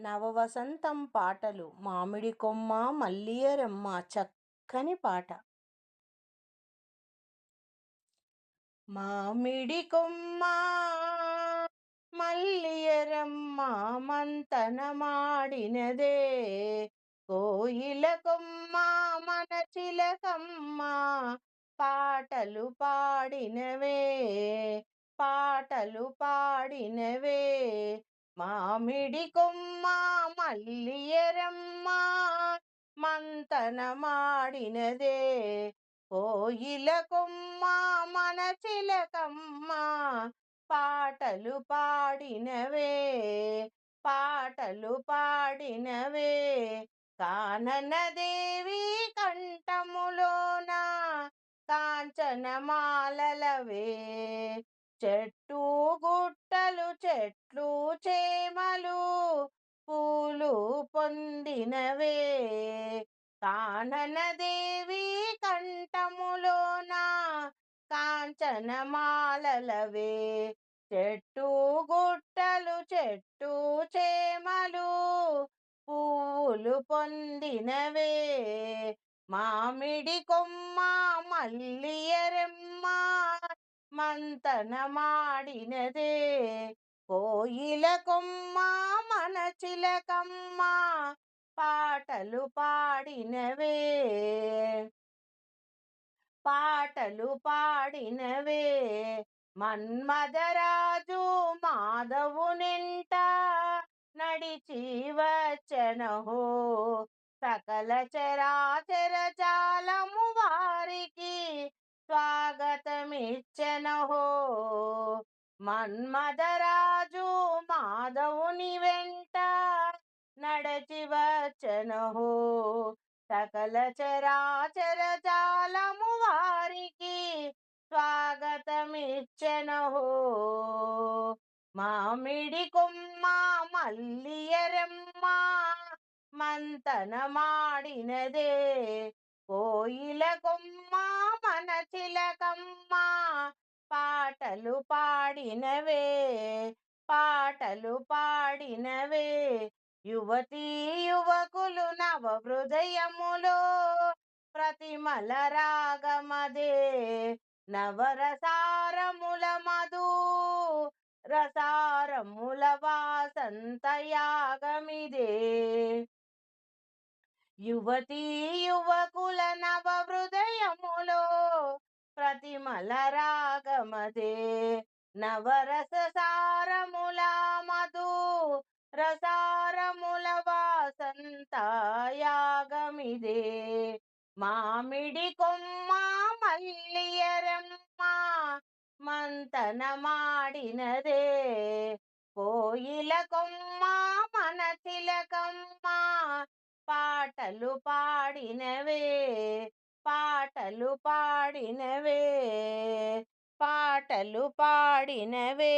నవవసంతం పాటలు. మామిడి కొమ్మ మల్లియరమ్మ చక్కని పాట. మామిడి కొమ్మ మల్లియరమ్మ మంతన మాడినదే కోయిల కొమ్మ మన చిలకమ్మ పాటలు పాడినవే. పాటలు పాడినవే. మామిడి కొమ్మ మల్లియరమ్మ మంతనమాడినదే. కోయిల కొమ్మ మన చిలకమ్మ పాటలు పాడినవే. పాటలు పాడినవే. కాననదేవి కంఠములోన కాంచనమాలలవే. చెట్టు గుట్టలు చెట్లు చేమలు పూలు పొందినవే. కాననదేవి కంఠములోన కాంచనమాలలవే. చెట్టు గుట్టలు చెట్టు చేమలు పూలు పొందినవే. మామిడి కొమ్మ మల్లియరెమ్మ మంతనమాడినదే. కోయిల కొమ్మ మన చిలకమ్మ పాటలు పాడినవే. పాటలు పాడినవే. మన్మధరాజు మాధవునింట నడిచి వచ్చనహో. సకల చరాచర జాలము వారికి స్వాగత నిచ్చెనహో మన్మదరాజు మాధవుని వెంట నడచి వచ్చనహో. సకల చరాచర జాలము వారికి స్వాగతమిచ్చెనహో. మామిడి కొమ్మ మల్లియరమ్మ మంతన మాడినదే. కోయిల కొమ్మ మన పాటలు పాడినవే పాటలు పాడినవే. యువతీ యువకులు నవ హృదయములో ప్రతిమల రాగమదే. నవరసారముల మధు రసారముల వాసంతయాగమిదే యువతీ యువకుల నవ హృదయములో ప్రతిమల రాగమదే. నవరస సారముల మధు రసారముల వాసంతయాగమిదే మామిడి కొమ్మ మల్లియరమ్మ మంతన మాడినదే కోయిల కొమ్మ మన తిలకమ్మ పాటలు పాడినవే. పాటలు పాడినవే పాటలు పాడినవే.